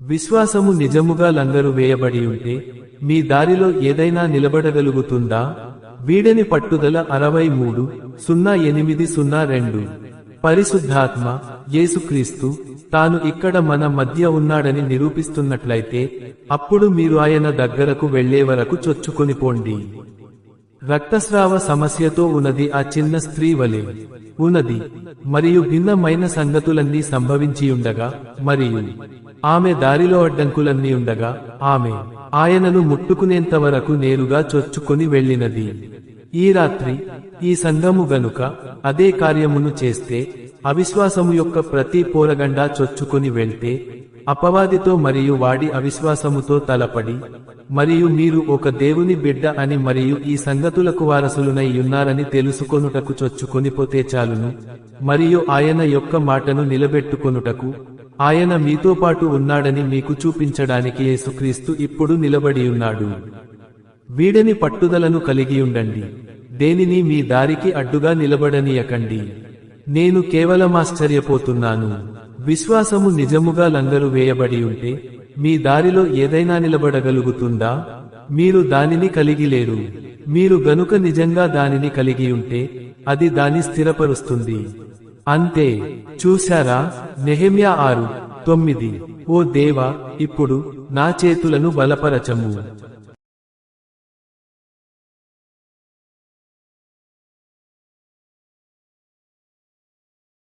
విశ్వాసము నిజముగా లంగరు వేయబడి ఉంటే మీ దారిలో ఏదైనా నిలబడగలుగుతుందా? వీడని పట్టుదల అరవై మూడు సున్నా ఎనిమిది సున్నా రెండు. పరిశుద్ధాత్మ యేసుక్రీస్తు తాను ఇక్కడ మన మధ్య ఉన్నాడని నిరూపిస్తున్నట్లయితే అప్పుడు మీరు ఆయన దగ్గరకు వెళ్ళే వరకు చొచ్చుకొనిపోండి రక్తస్రావ సమస్యతో ఉన్నది ఆ చిన్న స్త్రీ వలె. ఉన్నది మరియు భిన్నమైన సంగతులన్నీ సంభవించియుండగా మరియు ఆమె దారిలో అడ్డంకులన్నీ ఉండగా ఆమె ఆయనను ముట్టుకునేంత వరకు నేరుగా చొచ్చుకొని వెళ్ళినది. ఈ రాత్రి ఈ సంఘము గనుక అదే కార్యమును చేస్తే అవిశ్వాసము యొక్క ప్రతి పోరగండా చొచ్చుకొని వెళ్తే అపవాదితో మరియు వాడి అవిశ్వాసముతో తలపడి మరియు మీరు ఒక దేవుని బిడ్డ అని మరియు ఈ సంగతులకు వారసులునై ఉన్నారని తెలుసుకొనుటకు చొచ్చుకొని పోతే చాలును మరియు ఆయన యొక్క మాటను నిలబెట్టుకొనుటకు ఆయన మీతో పాటు ఉన్నాడని మీకు చూపించడానికి యేసుక్రీస్తు ఇప్పుడు నిలబడి ఉన్నాడు. వీడని పట్టుదలను కలిగి ఉండండి. దేనిని మీ దారికి అడ్డుగా నిలబడనీయకండి. నేను కేవలం ఆశ్చర్యపోతున్నాను. విశ్వాసము నిజముగా లంగరు వేయబడి ఉంటే మీ దారిలో ఏదైనా నిలబడగలుగుతుందా? మీరు దానిని కలిగి లేరు. మీరు గనుక నిజంగా దానిని కలిగి ఉంటే అది దాని స్థిరపరుస్తుంది. అంతే చూశారా? నెహమ్యా ఆరు తొమ్మిది ఓ దేవా ఇప్పుడు నా చేతులను బలపరచము.